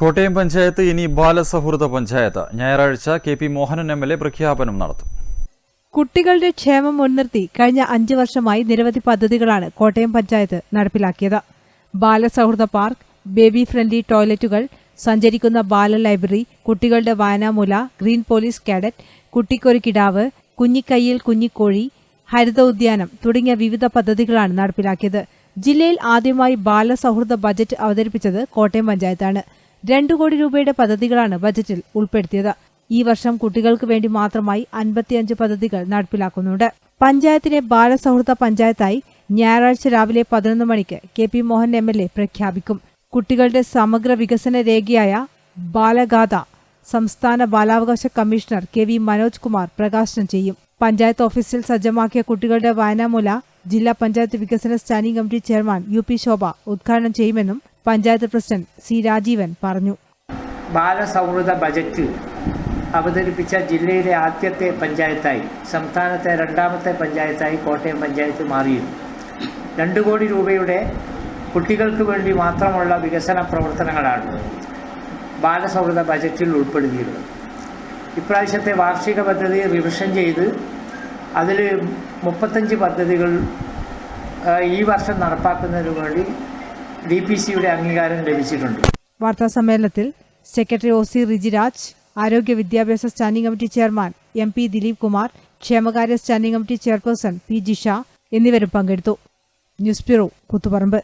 കോട്ടയം പഞ്ചായത്ത് ഇനി ബാലസൗഹൃദ പഞ്ചായത്ത്. ഞായറാഴ്ച K P Mohanan M L A പ്രഖ്യാപനം നടത്തും. കുട്ടികളുടെ ക്ഷേമം മുൻനിർത്തി കഴിഞ്ഞ അഞ്ചു വർഷമായി നിരവധി പദ്ധതികളാണ് കോട്ടയം പഞ്ചായത്ത് നടപ്പിലാക്കിയത്. ബാലസൗഹൃദ പാർക്ക് ബേബി ഫ്രണ്ട്ലി ടോയ്ലറ്റുകൾ സഞ്ചരിക്കുന്ന ബാല ലൈബ്രറി കുട്ടികളുടെ വായനാമൂല ഗ്രീൻ പോലീസ് കാഡറ്റ് കുട്ടിക്കൊരു കിടാവ് കുഞ്ഞിക്കയ്യിൽ കുഞ്ഞിക്കോഴി ഹരിത ഉദ്യാനം തുടങ്ങിയ വിവിധ പദ്ധതികളാണ് നടപ്പിലാക്കിയത്. ജില്ലയിൽ ആദ്യമായി ബാലസൗഹൃദ ബജറ്റ് അവതരിപ്പിച്ചത് കോട്ടയം പഞ്ചായത്താണ്. രണ്ടു കോടി രൂപയുടെ പദ്ധതികളാണ് ബജറ്റിൽ ഉൾപ്പെടുത്തിയത്. ഈ വർഷം കുട്ടികൾക്ക് വേണ്ടി മാത്രമായി അൻപത്തിയഞ്ച് പദ്ധതികൾ നടപ്പിലാക്കുന്നുണ്ട്. പഞ്ചായത്തിനെ ബാലസൗഹൃദ പഞ്ചായത്തായി ഞായറാഴ്ച രാവിലെ പതിനൊന്ന് മണിക്ക് K P Mohan M L A പ്രഖ്യാപിക്കും. കുട്ടികളുടെ സമഗ്ര വികസന രേഖയായ ബാലഗാഥ സംസ്ഥാന ബാലാവകാശ commissioner K V Manoj Kumar പ്രകാശനം ചെയ്യും. പഞ്ചായത്ത് ഓഫീസിൽ സജ്ജമാക്കിയ കുട്ടികളുടെ വായനാമൂല ജില്ലാ പഞ്ചായത്ത് വികസന standing committee chairman U P Shobha ഉദ്ഘാടനം ചെയ്യുമെന്നും പഞ്ചായത്ത് പ്രസിഡന്റ് സി രാജീവൻ പറഞ്ഞു. ബാലസൗഹൃദ ബജറ്റ് അവതരിപ്പിച്ച ജില്ലയിലെ ആദ്യത്തെ പഞ്ചായത്തായി സംസ്ഥാനത്തെ രണ്ടാമത്തെ പഞ്ചായത്തായി കോട്ടയം പഞ്ചായത്ത് മാറിയിരുന്നു. രണ്ട് കോടി രൂപയുടെ കുട്ടികൾക്ക് വേണ്ടി മാത്രമുള്ള വികസന പ്രവർത്തനങ്ങളാണ് ബാലസൗഹൃദ ബജറ്റിൽ ഉൾപ്പെടുത്തിയിരുന്നത്. ഇപ്രാവശ്യത്തെ വാർഷിക പദ്ധതി റിവിഷൻ ചെയ്ത് അതിൽ മുപ്പത്തഞ്ച് പദ്ധതികൾ ഈ വർഷം നടപ്പാക്കുന്നതിന് വേണ്ടി ഡി പി സിയുടെ അംഗീകാരം ലഭിച്ചിട്ടുണ്ട്. വാർത്താ സമ്മേളനത്തിൽ സെക്രട്ടറി ഒ സി റിജിരാജ് ആരോഗ്യ വിദ്യാഭ്യാസ standing committee chairman M P Dileep Kumar ക്ഷേമകാര്യ standing committee chairperson P G Sha എന്നിവരും പങ്കെടുത്തു. News bureau Koothuparamba